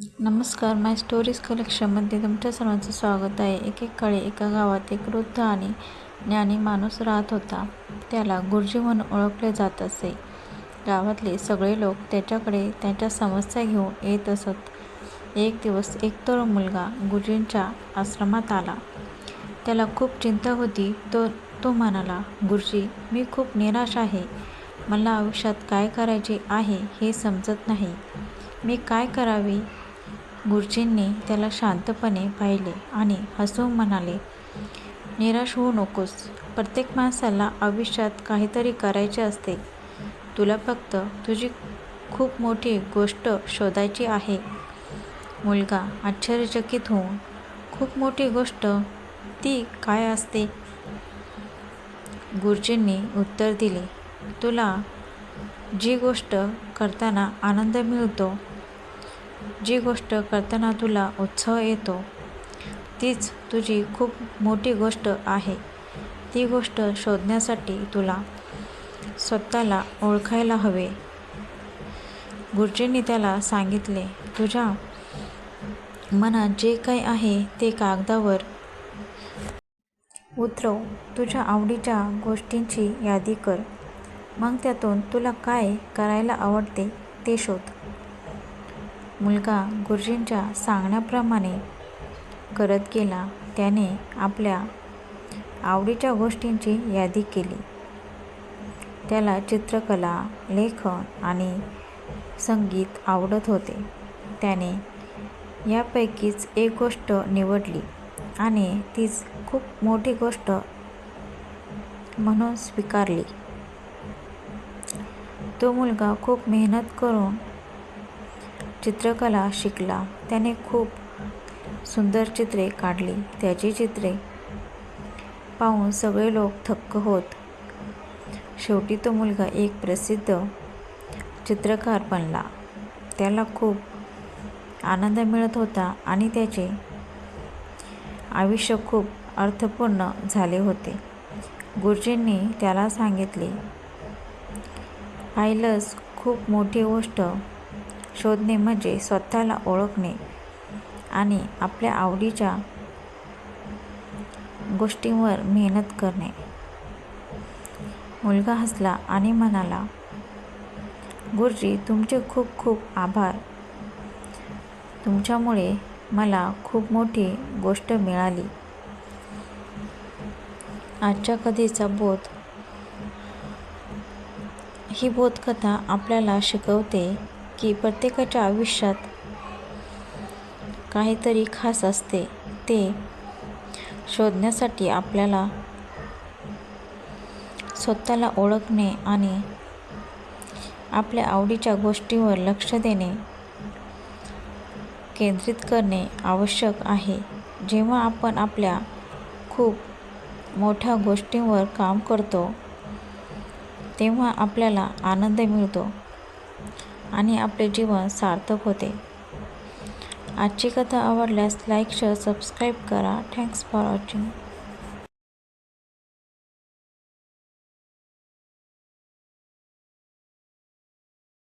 नमस्कार माय स्टोरीज कलेक्शनमध्ये तुमच्या सर्वांचं स्वागत आहे. एकेकाळी एका गावात एक वृद्ध आणि ज्ञानी माणूस राहत होता. त्याला गुरुजी म्हणून ओळखले जात असे. गावातले सगळे लोक त्याच्याकडे त्यांच्या समस्या घेऊन येत असत. एक दिवस एक तरुण मुलगा गुरुजींच्या आश्रमात आला. त्याला खूप चिंता होती. तो तो म्हणाला गुरुजी मी खूप निराश आहे. मला आयुष्यात काय करायचे आहे हे समजत नाही. मी काय करावे गुरुजींनी त्याला शांतपणे पाहिले आणि हसून म्हणाले निराश होऊ नकोस. प्रत्येक माणसाला आयुष्यात काहीतरी करायचे असते. तुला फक्त तुझी खूप मोठी गोष्ट शोधायची आहे. मुलगा आश्चर्यचकित होऊन खूप मोठी गोष्ट? ती काय असते? गुरुजींनी उत्तर दिले तुला जी गोष्ट करताना आनंद मिळतो जी गोष्ट करताना तुला उत्साह येतो तीच तुझी खूप मोठी गोष्ट आहे. ती गोष्ट शोधण्यासाठी तुला स्वतःला ओळखायला हवे. गुरुजींनी त्याला सांगितले तुझ्या मनात जे काही आहे ते कागदावर उतरव. तुझ्या आवडीच्या गोष्टींची यादी कर. मग त्यातून तुला काय करायला आवडते ते शोध. मुलगा गुरुजींच्या सांगण्याप्रमाणे करत गेला. त्याने आपल्या आवडीच्या गोष्टींची यादी केली. त्याला चित्रकला लेखन आणि संगीत आवडत होते. त्याने यापैकीच एक गोष्ट निवडली आणि तीच खूप मोठी गोष्ट म्हणून स्वीकारली. तो मुलगा खूप मेहनत करून चित्रकला शिकला. त्याने खूप सुंदर चित्रे काढली. त्याची चित्रे पाहून सगळे लोक थक्क होत. शेवटी तो मुलगा एक प्रसिद्ध चित्रकार बनला. त्याला खूप आनंद मिळत होता आणि त्याचे आयुष्य खूप अर्थपूर्ण झाले होते. गुरुजींनी त्याला सांगितले पाहिलंच खूप मोठी गोष्ट शोधणे म्हणजे स्वतःला ओळखणे आणि आपल्या आवडीच्या गोष्टींवर मेहनत करणे. मुलगा हसला आणि म्हणाला गुरुजी तुमचे खूप खूप आभार. तुमच्यामुळे मला खूप मोठी गोष्ट मिळाली. आजच्या कथेचा बोध. ही बोधकथा आपल्याला शिकवते की प्रत्येकाच्या आयुष्यात काहीतरी खास असते ते शोधण्यासाठी आपल्याला स्वतःला ओळखणे आणि आपल्या आवडीच्या गोष्टीवर लक्ष देणे केंद्रित करणे आवश्यक आहे. जेव्हा आपण आपल्या खूप मोठ्या गोष्टींवर काम करतो तेव्हा आपल्याला आनंद मिळतो. आणि आपले जीवन सार्थक होते. आजची कथा आवडल्यास लाईक शेअर सबस्क्राईब करा. Thanks for watching